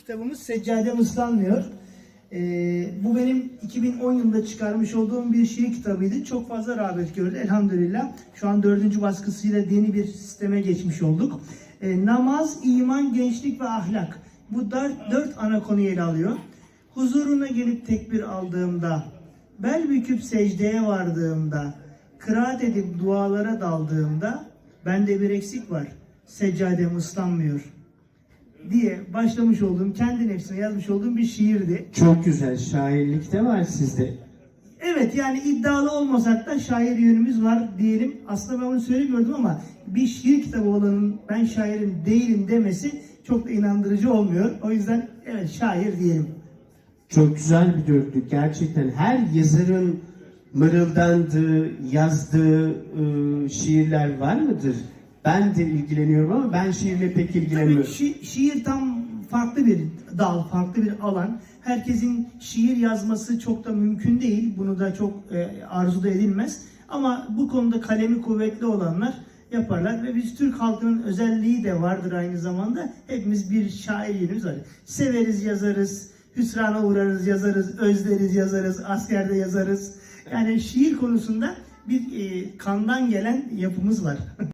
kitabımız Seccadem Islanmıyor. Ee, bu benim 2010 yılında çıkarmış olduğum bir şiir kitabıydı. Çok fazla rağbet gördü elhamdülillah. Şu an dördüncü baskısıyla yeni bir sisteme geçmiş olduk. Ee, namaz, iman, gençlik ve ahlak. Bu dört, dört ana konuyu ele alıyor. Huzuruna gelip tekbir aldığımda, bel büküp secdeye vardığımda, kıraat edip dualara daldığımda bende bir eksik var. Seccadem ıslanmıyor diye başlamış olduğum, kendi nefsine yazmış olduğum bir şiirdi. Çok güzel. Şairlik de var sizde. Evet yani iddialı olmasak da şair yönümüz var diyelim. Aslında ben onu söylemiyordum ama bir şiir kitabı olanın ben şairim değilim demesi çok da inandırıcı olmuyor. O yüzden evet şair diyelim. Çok güzel bir dörtlük. Gerçekten her yazarın mırıldandığı, yazdığı e, şiirler var mıdır? Ben de ilgileniyorum ama ben şiirle pek Tabii ilgilenmiyorum. şi- şiir tam farklı bir dal, farklı bir alan. Herkesin şiir yazması çok da mümkün değil. Bunu da çok e, arzu da edilmez. Ama bu konuda kalemi kuvvetli olanlar yaparlar ve biz Türk halkının özelliği de vardır aynı zamanda. Hepimiz bir şair yönümüz var. Severiz, yazarız, hüsrana uğrarız, yazarız, özleriz, yazarız, askerde yazarız. Yani şiir konusunda bir e, kandan gelen yapımız var.